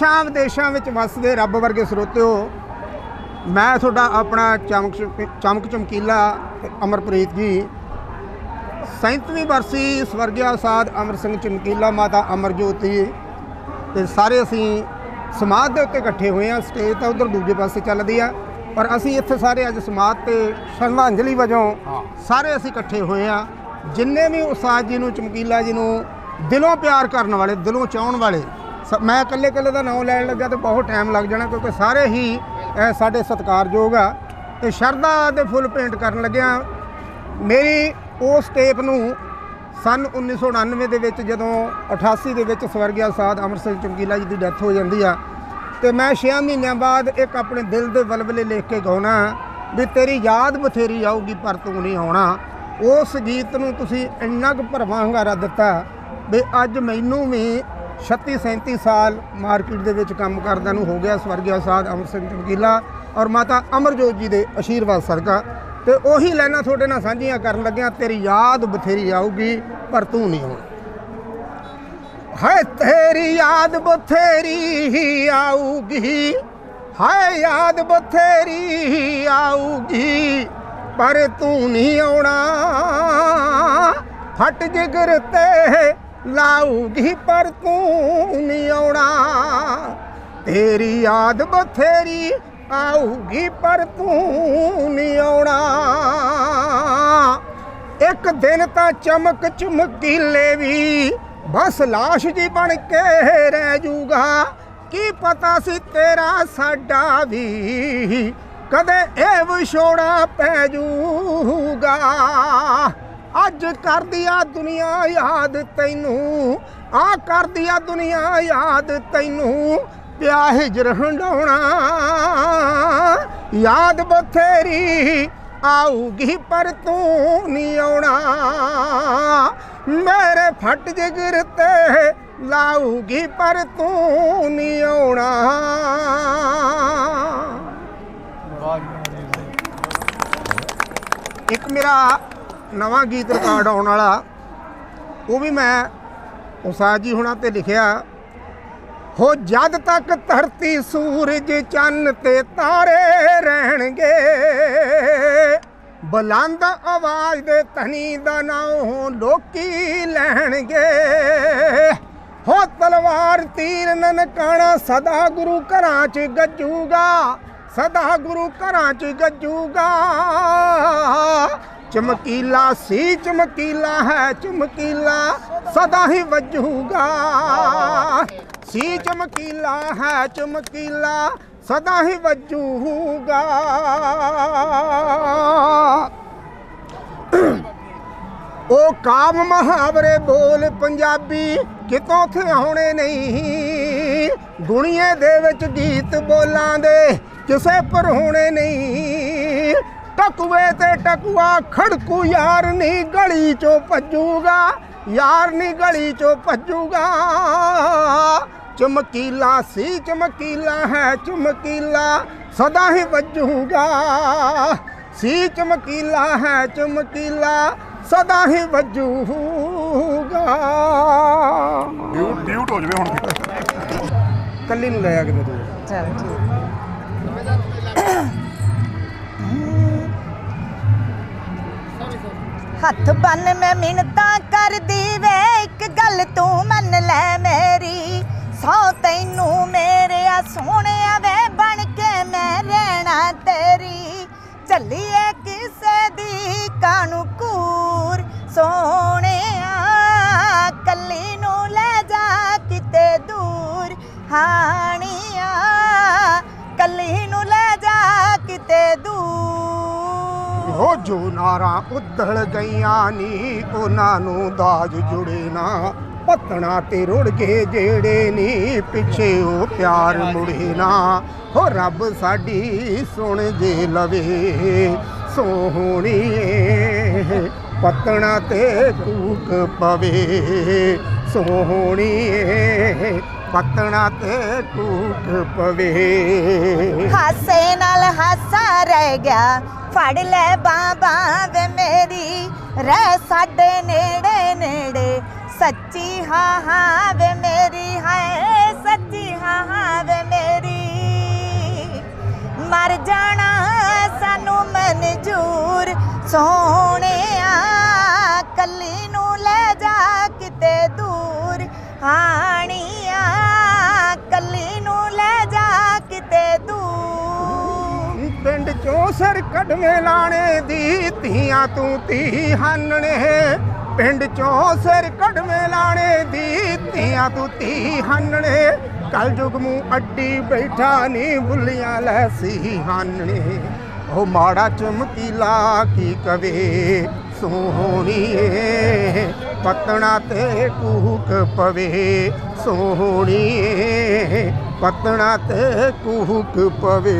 ਦੇਸ਼ਾਂ ਵਿਦੇਸ਼ਾਂ ਵਿੱਚ ਵਸਦੇ ਰੱਬ ਵਰਗੇ ਸਰੋਤਿਓ ਮੈਂ ਤੁਹਾਡਾ ਆਪਣਾ ਚਮਕ ਚਮਕ ਚਮਕੀਲਾ ਅਮਰਪ੍ਰੀਤ ਜੀ। 37ਵੀਂ ਵਰਸੀ ਸਵਰਗਿਆ ਸਾਧ ਅਮਰ ਸਿੰਘ ਚਮਕੀਲਾ ਮਾਤਾ ਅਮਰਜੋਤ ਜੀ। ਤੇ ਸਾਰੇ ਅਸੀਂ ਸਮਾਧ ਦੇ ਉੱਤੇ ਇਕੱਠੇ ਹੋਏ ਆ ਸਟੇਜ ਤਾਂ ਉਧਰ ਦੂਜੇ ਪਾਸੇ ਚੱਲਦੀ ਆ। ਪਰ ਅਸੀਂ ਇੱਥੇ ਸਾਰੇ ਅੱਜ ਸਮਾਧ ਤੇ ਸ਼ਰਧਾਂਜਲੀ ਵਜੋਂ ਸਾਰੇ ਅਸੀਂ ਇਕੱਠੇ ਹੋਏ ਆ ਜਿੰਨੇ ਵੀ ਉਸਤਾਦ ਜੀ ਨੂੰ ਚਮਕੀਲਾ ਜੀ ਨੂੰ ਦਿਲੋਂ ਪਿਆਰ ਕਰਨ ਵਾਲੇ ਦਿਲੋਂ ਚਾਹਣ ਵਾਲੇ ਮੈਂ ਇਕੱਲੇ ਇਕੱਲੇ ਦਾ ਨਾਮ ਲੈਣ ਲੱਗਾ ਤੇ ਬਹੁਤ ਟਾਈਮ ਲੱਗ ਜਾਣਾ ਕਿਉਂਕਿ ਸਾਰੇ ਹੀ ਸਾਡੇ ਸਤਿਕਾਰਯੋਗ ਆ। ਤੇ ਸ਼ਰਧਾ ਦੇ ਫੁੱਲ ਪੇਂਟ ਕਰਨ ਲੱਗਿਆ। ਮੇਰੀ ਉਸ ਟੇਪ ਨੂੰ ਸਨ 1999 ਦੇ ਵਿੱਚ ਜਦੋਂ 88 ਦੇ ਵਿੱਚ ਸਵਰਗਿਆ ਸਾਧ ਅਮਰ ਸਿੰਘ ਚਮਕੀਲਾ ਜੀ ਦੀ ਡੈਥ ਹੋ ਜਾਂਦੀ ਆ, ਤੇ ਮੈਂ 6 ਮਹੀਨਿਆਂ ਬਾਅਦ ਇੱਕ ਆਪਣੇ ਦਿਲ ਦੇ ਵਲਵਲੇ ਲਿਖ ਕੇ ਗਾਉਣਾ ਵੀ ਤੇਰੀ ਯਾਦ ਬਥੇਰੀ ਆਊਗੀ ਪਰ ਤੂੰ ਨਹੀਂ ਆਉਣਾ। ਉਸ ਗੀਤ ਨੂੰ ਤੁਸੀਂ ਇੰਨਾ ਕੁ ਭਰਵਾਂ ਹੰਗਾਰਾ ਦਿੱਤਾ ਵੀ ਅੱਜ ਮੈਨੂੰ ਵੀ 36 37 ਸਾਲ ਮਾਰਕੀਟ ਦੇ ਵਿੱਚ ਕੰਮ ਕਰਦਾ ਨੂੰ ਹੋ ਗਿਆ ਸਵਰਗੀ ਸਾਧ ਅਮਰ ਸਿੰਘ ਵਕੀਲਾ ਔਰ ਮਾਤਾ ਅਮਰਜੋਤ ਜੀ ਦੇ ਆਸ਼ੀਰਵਾਦ ਸਦਕਾ। ਤੇ ਉਹੀ ਲਾਈਨਾਂ ਤੁਹਾਡੇ ਨਾਲ ਸਾਂਝੀਆਂ ਕਰਨ ਲੱਗਿਆ, ਤੇਰੀ ਯਾਦ ਬਥੇਰੀ ਆਊਗੀ, ਪਰ ਤੂੰ ਨਹੀਂ ਆਉਣਾ ਹਾਏ, ਤੇਰੀ ਯਾਦ ਬਥੇਰੀ ਹੀ ਆਊਗੀ, ਹਾਏ, ਯਾਦ ਬਥੇਰੀ ਆਊਗੀ, ਪਰ ਤੂੰ ਨਹੀਂ ਆਉਣਾ। ਫਟ ਜਿਗਰ ਤੇ ਲਾਊਗੀ ਪਰ ਤੂੰ ਨਹੀਂ ਆਉਣਾ। ਤੇਰੀ ਯਾਦ ਬਥੇਰੀ ਆਊਗੀ ਪਰ ਤੂੰ ਨਹੀਂ ਆਉਣਾ। ਇੱਕ ਦਿਨ ਤਾਂ ਚਮਕ ਚਮਕੀਲੇ ਵੀ ਬਸ ਲਾਸ਼ ਜੀ ਬਣ ਕੇ ਰਹਿ ਜੂਗਾ। ਕੀ ਪਤਾ ਸੀ ਤੇਰਾ ਸਾਡਾ ਵੀ ਕਦੇ ਇਹ ਵਿਛੋੜਾ ਪੈ ਜੂਗਾ। ਅੱਜ ਕਰਦੀ ਆ ਦੁਨੀਆ ਯਾਦ ਤੈਨੂੰ। ਆ ਕਰਦੀ ਆ ਦੁਨੀਆ ਯਾਦ ਤੈਨੂੰ। ਪਿਆ ਹਿਜਰ ਹੰਡਾਉਣਾ। ਯਾਦ ਬਥੇਰੀ ਆਊਗੀ ਪਰ ਤੂੰ ਨਹੀਂ ਆਉਣਾ। ਮੇਰੇ ਫਟ ਜਿਗਰ ਤੇ ਲਾਊਗੀ ਪਰ ਤੂੰ ਨਹੀਂ ਆਉਣਾ। ਇੱਕ ਮੇਰਾ ਨਵਾਂ ਗੀਤ ਰਿਕਾਰਡ ਆਉਣ ਵਾਲਾ, ਉਹ ਵੀ ਮੈਂ ਉਸਾਦ ਜੀ ਹੁਣਾਂ ਤੇ ਲਿਖਿਆ, ਹੋ ਜਦ ਤੱਕ ਧਰਤੀ ਸੂਰਜ ਚੰਨ ਤੇ ਤਾਰੇ ਰਹਿਣਗੇ, ਬੁਲੰਦ ਆਵਾਜ਼ ਦੇ ਧਨੀ ਦਾ ਨਾਮ ਲੋਕੀ ਲੈਣਗੇ, ਹੋ ਤਲਵਾਰ ਤੀਰ ਨਨਕਾਣਾ ਸਦਾ ਗੁਰੂ ਘਰਾਂ 'ਚ ਗੱਜੂਗਾ, ਸਦਾ ਗੁਰੂ ਘਰਾਂ 'ਚ ਗੱਜੂਗਾ ਚਮਕੀਲਾ ਸੀ, ਚਮਕੀਲਾ ਹੈ, ਚਮਕੀਲਾ ਸਦਾ ਹੀ ਵਜੂਗਾ। ਸੀ, ਚਮਕੀਲਾ ਹੈ, ਚਮਕੀਲਾ ਸਦਾ ਹੀ ਵਜੂਗਾ। ਉਹ ਕਾਮ ਮੁਹਾਵਰੇ ਬੋਲ ਪੰਜਾਬੀ ਕਿਤੋਂ ਥੇ ਆਉਣੇ ਨਹੀਂ। ਦੁਨੀਏ ਦੇ ਵਿੱਚ ਗੀਤ ਬੋਲਾਂ ਦੇ, ਕਿਸੇ ਪਰ ਹੋਣੇ ਨਹੀਂ। ਟਕਵੇ ਤੇ ਟਕਵਾ ਖੜਕੂ ਯਾਰ ਨਹੀਂ ਗਲੀ ਚੋਂ ਭੱਜੂਗਾ ਯਾਰ ਨਹੀਂ ਗਲੀ ਚੋਂ ਭੱਜੂਗਾ। ਚਮਕੀਲਾ ਸੀ ਚਮਕੀਲਾ ਹੈ ਚਮਕੀਲਾ ਸਦਾ ਹੀ ਵੱਜੂਗਾ। ਸੀ ਚਮਕੀਲਾ ਹੈ ਚਮਕੀਲਾ ਸਦਾ ਹੀ ਵੱਜੂਗਾ। ਡਿਊਟ ਡਿਊਟ ਹੋ ਜਵੇ ਹੁਣ। ਕੱਲੀ ਨੂੰ ਲੈ ਆ ਕੇ ਦੇ ਦੋ ਚਲ ਠੀਕ। ਹੱਥ ਬੰਨ ਮੈਂ ਮਿੰਨਤਾਂ ਕਰਦੀ ਵੇ, ਇੱਕ ਗੱਲ ਤੂੰ ਮੰਨ ਲੈ ਮੇਰੀ। ਸੌ ਤੈਨੂੰ ਮੇਰੇ ਆ ਸੋਹਣਿਆ ਵੇ, ਬਣ ਕੇ ਮੈਂ ਰਹਿਣਾ ਤੇਰੀ। ਚੱਲੀਏ ਕਿਸੇ ਦੀ ਕਾਨੂੰ ਕੂਰ, ਸੋਹਣਿਆ ਕੱਲੀ ਨੂੰ ਲੈ ਜਾ ਕਿਤੇ ਦੂਰ। ਹਾਂ ਉਹ ਹੋ ਜੋ ਨਾਰਾਂ ਉਧੜ ਗਈਆਂ ਨੀ, ਉਹਨਾਂ ਨੂੰ ਦਾਜ ਜੁੜੇ ਨਾ। ਪਤਣਾ ਤੇ ਰੁੜ ਗਏ ਜਿਹੜੇ ਨੀ, ਪਿੱਛੇ ਉਹ ਪਿਆਰ ਮੁੜੇ ਨਾ। ਹੋ ਰੱਬ ਸਾਡੀ ਸੁਣ ਜੇ ਲਵੇ ਸੋਹਣੀਏ ਪਤਣਾ ਤੇ ਕੂਕ ਪਵੇ ਸੋਹਣੀਏ ਪਤਣਾ ਤੇ ਕੂਕ ਪਵੇ। ਹਾਸੇ ਨਾਲ ਹਾਸਾ ਰਹਿ ਗਿਆ ਫੜ ਲੈ ਬਾਬਾ ਵੇ ਮੇਰੀ, ਰਹਿ ਸਾਡੇ ਨੇੜੇ ਨੇੜੇ। ਸੱਚੀ ਹਾਂ ਹਾਂ ਵੇ ਮੇਰੀ ਹੈ ਸੱਚੀ ਹਾਂ ਹਾਂ ਵੇ ਮੇਰੀ। ਮਰ ਜਾਣਾ ਸਾਨੂੰ ਮਨਜੂਰ, ਸੋਹਣੇ ਪਿੰਡ ਚੋਂ ਸਿਰ ਕੱਢਵੇਂ ਲਾਣੇ ਦੀ, ਧੀਆਂ ਤੂੰ ਧੀ ਹਾਨਣੇ। ਪਿੰਡ ਚੋਂ ਸਿਰ ਕੱਢਵੇਂ ਲਾਣੇ ਦੀ, ਧੀਆਂ ਤੂੰ ਧੀ ਹਾਨਣੇ। ਕਲ ਜੁਗ ਮੂੰ ਅੱਡੀ ਬੈਠਾ ਨੀ, ਬੁੱਲੀਆਂ ਲੈ ਸੀ ਹਾਨਣੇ। ਉਹ ਮਾੜਾ ਚਮਕੀਲਾ ਕੀ ਕਵੇ ਸੋਹਣੀਏ ਪਤਣਾ ਤੇ ਕੂਕ ਪਵੇ ਸੋਹਣੀਏ ਪਤਣਾ ਤੇ ਕੂਕ ਪਵੇ।